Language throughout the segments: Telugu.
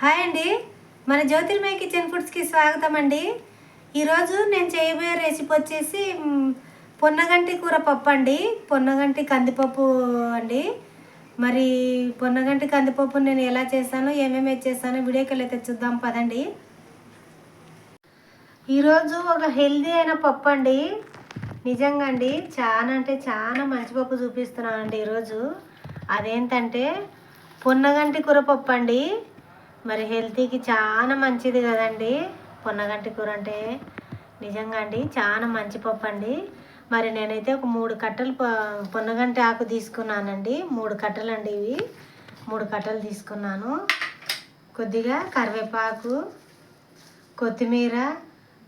హాయ్ అండి. మన జ్యోతిర్మయ కిచెన్ ఫుడ్స్కి స్వాగతం అండి ఈరోజు నేను చేయబోయే రెసిపీ వచ్చేసి పొన్నగంటి కూర పప్పు అండి. పొన్నగంటి కందిపప్పు అండి. మరి పొన్నగంటి కందిపప్పు నేను ఎలా చేస్తానో ఏమేమి చేస్తానో వీడియోకి వెళ్ళి చూద్దాం పదండి. ఈరోజు ఒక హెల్దీ అయిన పప్పు అండి. నిజంగా అండి చాలా అంటే చాలా మంచి పప్పు చూపిస్తున్నాను అండి ఈరోజు. అదేంటంటే పొన్నగంటి కూర పప్పు అండి. మరి హెల్తీకి చాలా మంచిది కదండి. పొన్నగంటి కూర అంటే నిజంగా అండి చాలా మంచి పప్పు అండి మరి నేనైతే ఒక మూడు కట్టలు పొన్నగంటి ఆకు తీసుకున్నానండి. మూడు కట్టలు అండి ఇవి. మూడు కట్టలు తీసుకున్నాను. కొద్దిగా కరివేపాకు కొత్తిమీర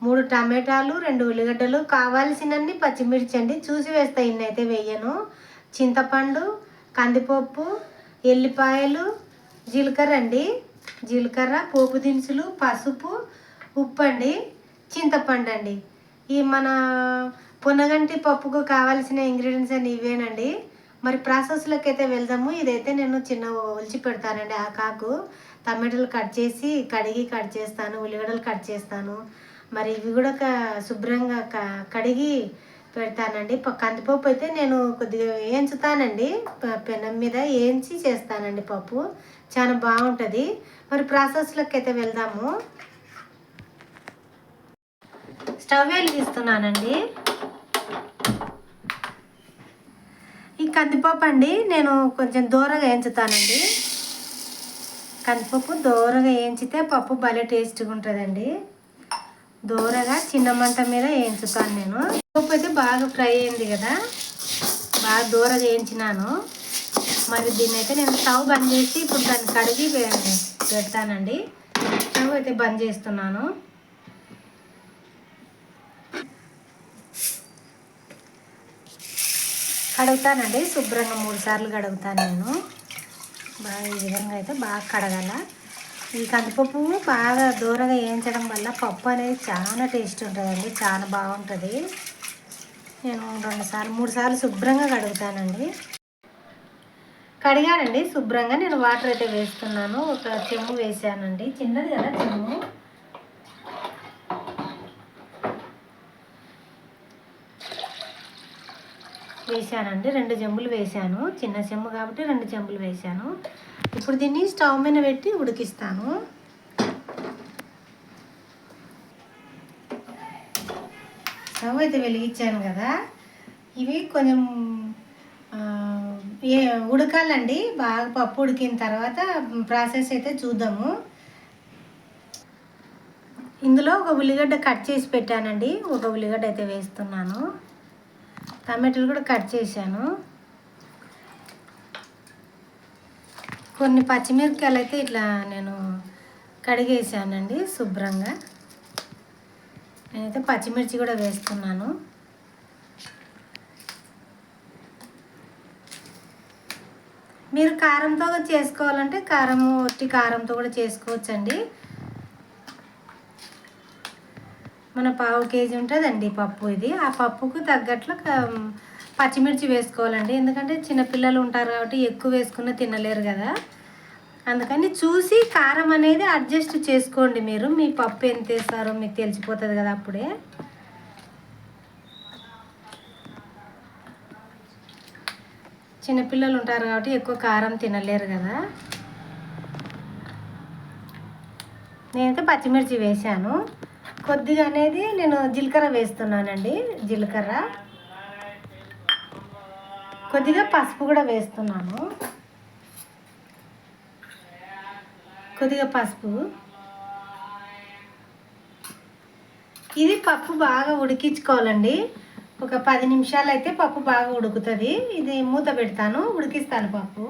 మూడు టమాటాలు రెండు ఉల్లిగడ్డలు కావాల్సినన్ని పచ్చిమిర్చి అండి. చూసి వేస్తా ఇన్ని అయితే వేయను. చింతపండు కందిపప్పు ఎల్లిపాయలు జీలకర్ర అండి. జీలకర్ర పోపు దినుసులు పసుపు ఉప్పు అండి చింతపండు అండి ఈ మన పొన్నగంటి పప్పుకు కావాల్సిన ఇంగ్రీడియంట్స్ అన్ని ఇవేనండి. మరి ప్రాసెస్లోకి అయితే వెళ్దాము. ఇదైతే నేను చిన్న ఒలిచి పెడతానండి ఆ కాకు. టమాటాలు కట్ చేసి కడిగి కట్ చేస్తాను. ఉల్లిగడ్డలు కట్ చేస్తాను. మరి ఇవి కూడా ఒక శుభ్రంగా క- కడిగి పెడతానండి. ప- కందిపప్పు అయితే నేను కొద్దిగా వేయించుతానండి. పెనం మీద వేయించి చేస్తానండి పప్పు. చాలా బాగుంటుంది. మరి ప్రాసెస్లోకి అయితే వెళ్దాము. స్టవ్ వెలిగిస్తున్నానండి ఈ కందిపప్పు అండి నేను కొంచెం దూరంగా వేయించుతానండి. కందిపప్పు దూరగా వేయించితే పప్పు భలే టేస్ట్గా ఉంటుందండి. దూరగా చిన్న మంట మీద వేయించుతాను నేను. పప్పు అయితే బాగా ఫ్రై అయింది కదా బాగా దూరగా వేయించినాను. మరి దీన్ని అయితే నేను స్టవ్ బంద్ చేసి ఇప్పుడు దాన్ని కడిగి పెడతానండి. స్టవ్ అయితే బంద్ చేస్తున్నాను. కడుగుతానండి శుభ్రంగా మూడు సార్లు కడుగుతాను నేను. బాగా ఈ విధంగా అయితే బాగా కడగాల. ఈ కందిపప్పు బాగా దూరగా వేయించడం వల్ల పప్పు అనేది చాలా టేస్ట్ ఉంటుందండి చాలా బాగుంటుంది. నేను రెండు సార్లు మూడు సార్లు శుభ్రంగా కడుగుతానండి. కడిగానండి శుభ్రంగా నేను వాటర్ అయితే వేస్తున్నాను. ఒక చెమ్ము వేసానండి. చిన్నది కదా చెమ్ము వేసానండి. రెండు చెంబులు వేసాను. చిన్న చెంబు కాబట్టి రెండు చెంబులు వేసాను. ఇప్పుడు దీన్ని స్టవ్ మీద పెట్టి ఉడికిస్తాను. స్టవ్ అయితే వెలిగించాను కదా. ఇవి కొంచెం ఏ ఉడకాలండి. బాగా పప్పు ఉడికిన తర్వాత ప్రాసెస్ అయితే చూద్దాము. ఇందులో ఒక ఉల్లిగడ్డ కట్ చేసి పెట్టానండి. ఒక ఉల్లిగడ్డ అయితే వేస్తున్నాను. టమాటాలు కూడా కట్ చేశాను. కొన్ని పచ్చిమిరపకాయలు అయితే ఇట్లా నేను కడిగేసానండి శుభ్రంగా. నేనైతే పచ్చిమిర్చి కూడా వేస్తున్నాను. మీరు కారంతో చేసుకోవాలంటే కారం ఒట్టి కారంతో కూడా చేసుకోవచ్చండి. మన పావు కేజీ ఉంటుందండి పప్పు ఇది. ఆ పప్పుకు తగ్గట్లు పచ్చిమిర్చి వేసుకోవాలండి. ఎందుకంటే చిన్నపిల్లలు ఉంటారు కాబట్టి ఎక్కువ వేసుకున్న తినలేరు కదా. అందుకని చూసి కారం అనేది అడ్జస్ట్ చేసుకోండి మీరు. మీ పప్పు ఎంత వేస్తారో మీకు తెలిసిపోతుంది కదా అప్పుడే. చిన్నపిల్లలు ఉంటారు కాబట్టి ఎక్కువ కారం తినలేరు కదా. నేనైతే పచ్చిమిర్చి వేశాను. కొద్దిగా అనేది నేను జీలకర్ర వేస్తున్నానండి జీలకర్ర. కొద్దిగా పసుపు కూడా వేస్తున్నాను. కొద్దిగా పసుపు. ఇది పప్పు బాగా ఉడికించుకోవాలండి. ఒక పది నిమిషాలు అయితే పప్పు బాగా ఉడుకుతుంది. ఇది మూత పెడతాను. ఉడికిస్తాను పప్పు.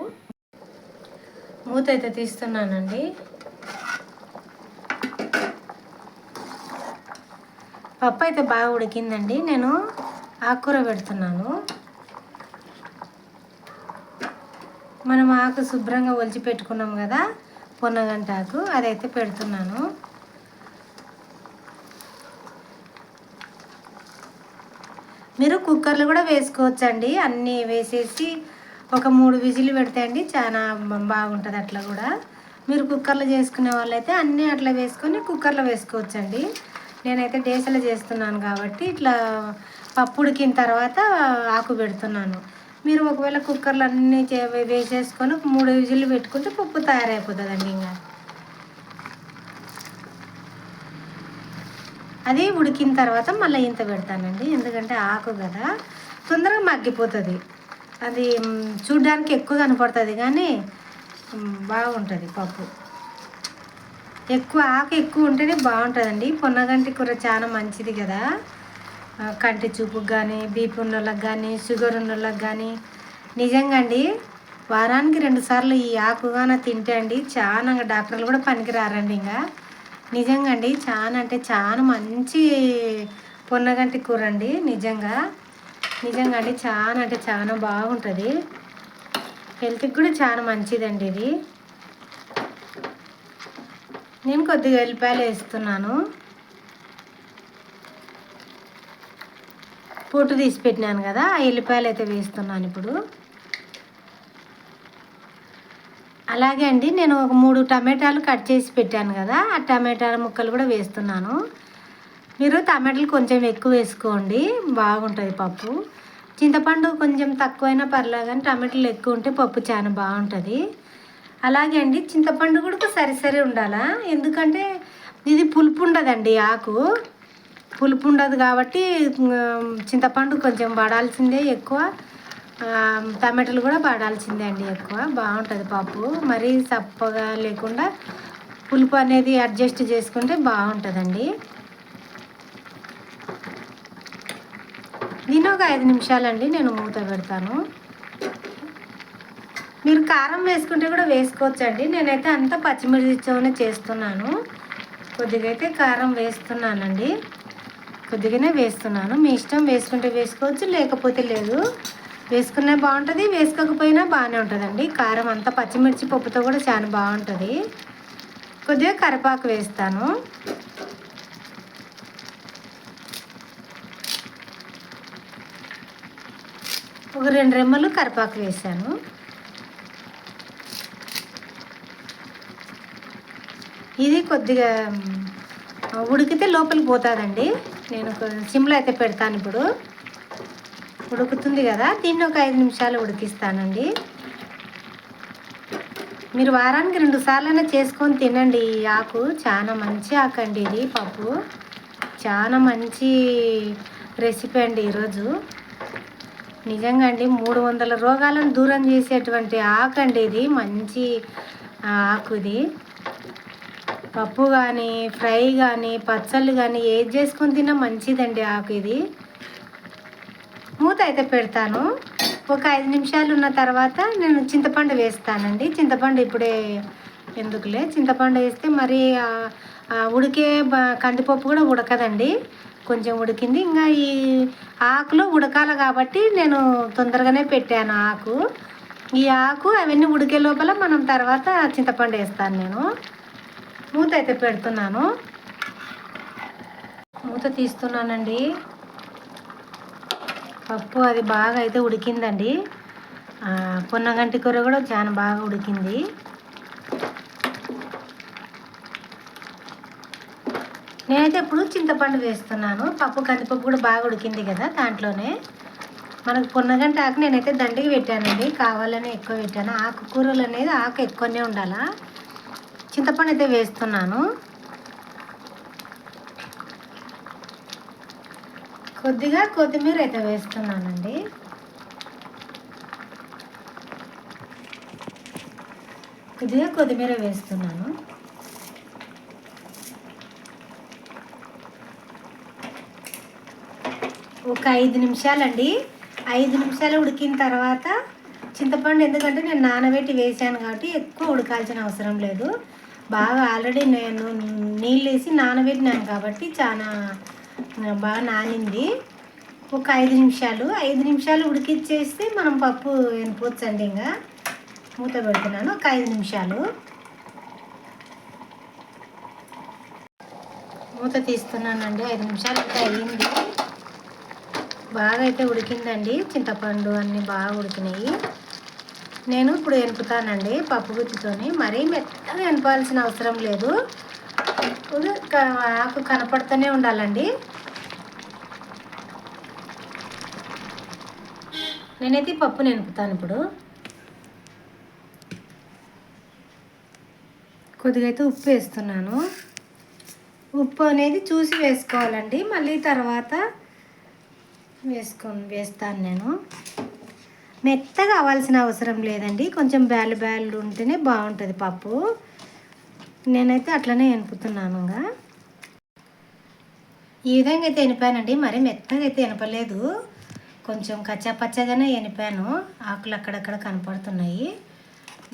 మూత అయితే తీస్తున్నానండి. పప్పు అయితే బాగా ఉడికిందండి. నేను ఆకుకూర పెడుతున్నాను. మనం ఆకు శుభ్రంగా ఒలిచి పెట్టుకున్నాం కదా పొన్నగంట ఆకు అదైతే పెడుతున్నాను. మీరు కుక్కర్లు కూడా వేసుకోవచ్చండి. అన్నీ వేసేసి ఒక మూడు విజిలు పెడితే అండి చాలా బాగుంటుంది అట్లా కూడా. మీరు కుక్కర్లో చేసుకునే వాళ్ళైతే అన్నీ అట్లా వేసుకొని కుక్కర్లో వేసుకోవచ్చండి. నేనైతే డేసలు చేస్తున్నాను కాబట్టి ఇట్లా పప్పు ఉడికిన తర్వాత ఆకు పెడుతున్నాను. మీరు ఒకవేళ కుక్కర్లు అన్నీ చే వేసేసుకొని మూడు విజిల్లు పెట్టుకుంటే పప్పు తయారైపోతుందండి ఇంకా అది ఉడికిన తర్వాత మళ్ళీ ఇంత పెడతానండి ఎందుకంటే ఆకు కదా. తొందరగా మగ్గిపోతుంది. అది చూడ్డానికి ఎక్కువ కనపడుతుంది కానీ బాగుంటుంది పప్పు. ఎక్కువ ఆకు ఎక్కువ ఉంటేనే బాగుంటుందండి. పొన్నగంటి కూర చాలా మంచిది కదా. కంటి చూపుకి కానీ బీపీ ఉన్న వాళ్ళకి కానీ షుగర్ ఉన్న వాళ్ళకి కానీ నిజంగా అండి వారానికి రెండుసార్లు ఈ ఆకుగాన తింటే అండి చాలా డాక్టర్లు కూడా పనికిరారండి ఇంకా. నిజంగా అండి చాలా అంటే చాలా మంచి పొన్నగంటి కూర అండి నిజంగా. నిజంగా అండి చాలా అంటే చాలా బాగుంటుంది. హెల్త్కి కూడా చాలా మంచిదండి ఇది. నేను కొద్దిగా ఎల్లిపాయలు వేస్తున్నాను. పొట్టు తీసి పెట్టినాను కదా ఆ ఎల్లిపాయలు అయితే వేస్తున్నాను ఇప్పుడు. అలాగే అండి నేను ఒక మూడు టమాటాలు కట్ చేసి పెట్టాను కదా ఆ టమాటాల ముక్కలు కూడా వేస్తున్నాను. మీరు టమాటాలు కొంచెం ఎక్కువ వేసుకోండి బాగుంటుంది పప్పు. చింతపండు కొంచెం తక్కువైనా పర్లేదు కానీ టమాటాలు ఎక్కువ ఉంటే పప్పు చాలా బాగుంటుంది. అలాగే అండి చింతపండు కూడా సరి సరి ఉండాలా? ఎందుకంటే ఇది పులుపు ఉండదండి ఆకు. పులుపు ఉండదు కాబట్టి చింతపండు కొంచెం పడాల్సిందే ఎక్కువ. టమాటాలు కూడా పడాల్సిందే అండి ఎక్కువ. బాగుంటుంది పప్పు. మరీ చప్పగా లేకుండా పులుపు అనేది అడ్జస్ట్ చేసుకుంటే బాగుంటుందండి. దీని ఒక ఐదు నిమిషాలండి నేను మూత పెడతాను. మీరు కారం వేసుకుంటే కూడా వేసుకోవచ్చండి. నేనైతే అంతా పచ్చిమిర్చితోనే చేస్తున్నాను. కొద్దిగా అయితే కారం వేస్తున్నానండి. కొద్దిగానే వేస్తున్నాను. మీ ఇష్టం వేసుకుంటే వేసుకోవచ్చు లేకపోతే లేదు. వేసుకున్నా బాగుంటుంది వేసుకోకపోయినా బాగానే ఉంటుందండి. కారం అంతా పచ్చిమిర్చి పప్పుతో కూడా చాలా బాగుంటుంది. కొద్దిగా కరివేపాకు వేస్తాను. ఒక రెండు రెమ్మలు కరివేపాకు వేసాను. ఇది కొద్దిగా ఉడికితే లోపలికి పోతుందండి. నేను సిమ్లో అయితే పెడతాను ఇప్పుడు. ఉడుకుతుంది కదా దీన్ని ఒక ఐదు నిమిషాలు ఉడికిస్తానండి. మీరు వారానికి రెండు సార్లైనా చేసుకొని తినండి. ఈ ఆకు చాలా మంచి ఆకు అండి ఇది పప్పు. చాలా మంచి రెసిపీ అండి ఈరోజు. నిజంగా అండి మూడు వందల రోగాలను దూరం చేసేటువంటి ఆకు అండి ఇది మంచి ఆకు ఇది. పప్పు కానీ ఫ్రై కానీ పచ్చళ్ళు కానీ ఏది చేసుకొని తిన్నా మంచిదండి ఆకు ఇది. మూత అయితే పెడతాను. ఒక ఐదు నిమిషాలు ఉన్న తర్వాత నేను చింతపండు వేస్తానండి. చింతపండు ఇప్పుడే ఎందుకులే? చింతపండు వేస్తే మరి ఉడికే కందిపప్పు కూడా ఉడకదండి. కొంచెం ఉడికింది. ఇంకా ఈ ఆకులో ఉడకాలి కాబట్టి నేను తొందరగానే పెట్టాను ఆకు. ఈ ఆకు అవన్నీ ఉడికే లోపల మనం తర్వాత చింతపండు వేస్తాను నేను. మూత అయితే పెడుతున్నాను. మూత తీస్తున్నానండి. పప్పు అది బాగా అయితే ఉడికిందండి. పొన్నగంటి కూర కూడా చాలా బాగా ఉడికింది. నేనైతే ఇప్పుడు చింతపండు వేస్తున్నాను. పప్పు కందిపప్పు కూడా బాగా ఉడికింది కదా దాంట్లోనే. మనకు పొన్నగంట ఆకు నేనైతే దండికి పెట్టానండి. కావాలని ఎక్కువ పెట్టాను. ఆకు కూరలు అనేది ఆకు ఎక్కువనే ఉండాలా. చింతపండు అయితే వేస్తున్నాను. కొద్దిగా కొత్తిమీర అయితే వేస్తున్నానండి. కొద్దిగా కొత్తిమీర వేస్తున్నాను. ఒక ఐదు నిమిషాలండి. ఐదు నిమిషాలు ఉడికిన తర్వాత చింతపండు ఎందుకంటే నేను నానబెట్టి వేసాను కాబట్టి ఎక్కువ ఉడకాల్సిన అవసరం లేదు. బాగా ఆల్రెడీ నేను నీళ్ళు వేసి నానబెట్టినాను కాబట్టి చాలా బాగా నానింది. ఒక ఐదు నిమిషాలు. ఐదు నిమిషాలు ఉడికిచ్చేస్తే మనం పప్పు ఎనిపోవచ్చండి ఇంకా. మూత పెడుతున్నాను. ఒక ఐదు నిమిషాలు. మూత తీస్తున్నానండి. ఐదు నిమిషాలు అయితే అయ్యింది. బాగా అయితే ఉడికిందండి. చింతపండు అన్నీ బాగా ఉడికినాయి. నేను ఇప్పుడు ఎనుపుతానండి పప్పు గుత్తితోని. మరీ మెత్తగా వరకు ఎనపాల్సిన అవసరం లేదు. ఆకు కనపడుతూనే ఉండాలండి. నేనైతే ఈ పప్పు నెనుపుతాను ఇప్పుడు. కొద్దిగా అయితే ఉప్పు వేస్తున్నాను. ఉప్పు అనేది చూసి వేసుకోవాలండి. మళ్ళీ తర్వాత వేసుకొని వేస్తాను నేను. మెత్తగా అవ్వాల్సిన అవసరం లేదండి. కొంచెం బ్యాలు బ్యాలు ఉంటేనే బాగుంటుంది పప్పు. నేనైతే అట్లనే ఎనుపుతున్నాను ఇంకా ఈ విధంగా అయితే ఎనిపానండి మరి మెత్తగా అయితే ఎనపలేదు కొంచెం కచ్చా పచ్చగానే ఎనిపాను ఆకులు అక్కడక్కడ కనపడుతున్నాయి.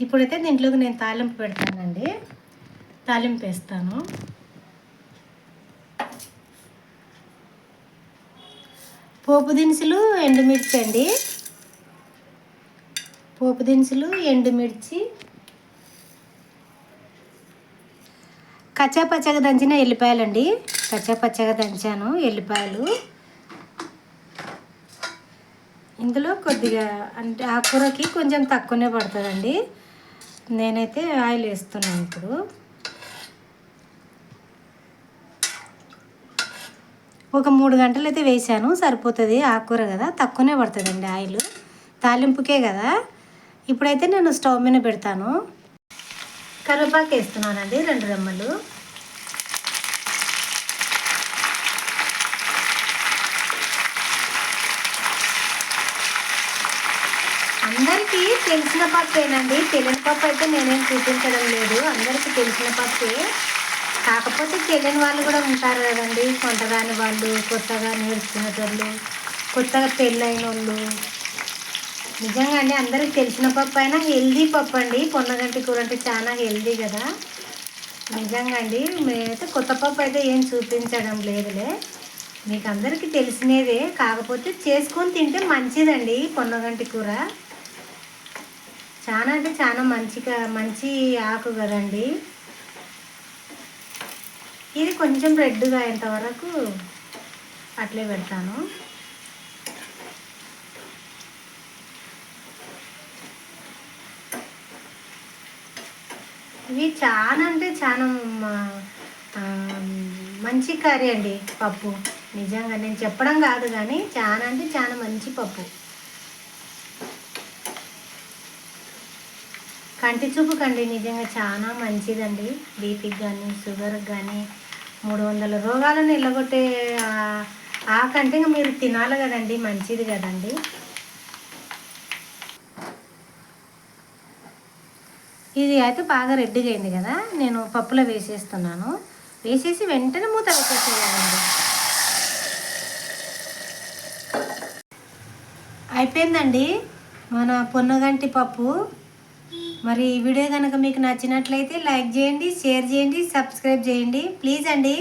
ఇప్పుడైతే దీంట్లోకి నేను తాలింపు పెడతానండి. తాలింపు వేస్తాను. పోపు దినుసులు ఎండుమిర్చి అండి. పోపు దినుసులు ఎండుమిర్చి కచ్చా పచ్చగా దంచిన ఎల్లిపాయలండి. కచ్చా పచ్చగా దంచాను ఎల్లిపాయలు. ఇందులో కొద్దిగా అంటే ఆ కూరకి కొంచెం తక్కువనే పడుతుందండి. నేనైతే ఆయిల్ వేస్తున్నాను ఇప్పుడు. ఒక మూడు గంటలు అయితే వేసాను సరిపోతుంది. ఆకుకూర కదా తక్కువనే పడుతుందండి ఆయిల్. తాలింపుకే కదా. ఇప్పుడైతే నేను స్టవ్ మీద పెడతాను. కరివేపాకు వేస్తున్నానండి రెండు రెమ్మలు. అందరికీ తెలిసిన పప్పేనండి తెలియని పప్పు అయితే నేనేం చూపించడం లేదు. అందరికీ తెలిసిన పప్పే కాకపోతే తెలియని వాళ్ళు కూడా ఉంటారు కదండి. కొంతగాని వాళ్ళు కొత్తగా నేర్చుకునేటోళ్ళు కొత్తగా పెళ్ళైన వాళ్ళు నిజంగా అండి అందరికి తెలిసిన పప్పు అయినా హెల్దీ పప్పు అండి. పొన్నగంటి కూర అంటే చాలా హెల్దీ కదా. నిజంగా అండి మేమైతే కొత్త పప్పు అయితే ఏం చూపించడం లేదులే. మీకు అందరికీ తెలిసినదే కాకపోతే చేసుకొని తింటే మంచిదండి పొన్నగంటి కూర. చాలా అంటే చాలా మంచిగా మంచి ఆకు కదండి. ఇది కొంచెం రెడ్గా అయ్యేంత వరకు అట్లే పెడతాను. ఇవి చాలా అంటే చాలా మంచి కర్రీ అండి పప్పు. నిజంగా నేను చెప్పడం కాదు కానీ చాలా అంటే చాలా మంచి పప్పు. కంటి చూపు కండి నిజంగా చాలా మంచిదండి. బీపీకి కానీ షుగర్కి కానీ మూడు వందల రోగాలను నిలగొట్టే ఆ- కంటే మీరు తినాలి కదండి మంచిది కదండి. ఇది అయితే బాగా రెడ్డిగా అయింది కదా. నేను పప్పులో వేసేస్తున్నాను. వేసేసి వెంటనే మూత వేసేసేయాలండి అయిపోయిందండి మన పొన్నగంటి పప్పు. మరి ఈ వీడియో కనుక మీకు నచ్చినట్లయితే లైక్ చేయండి షేర్ చేయండి సబ్స్క్రైబ్ చేయండి. ప్లీజ్ అండి.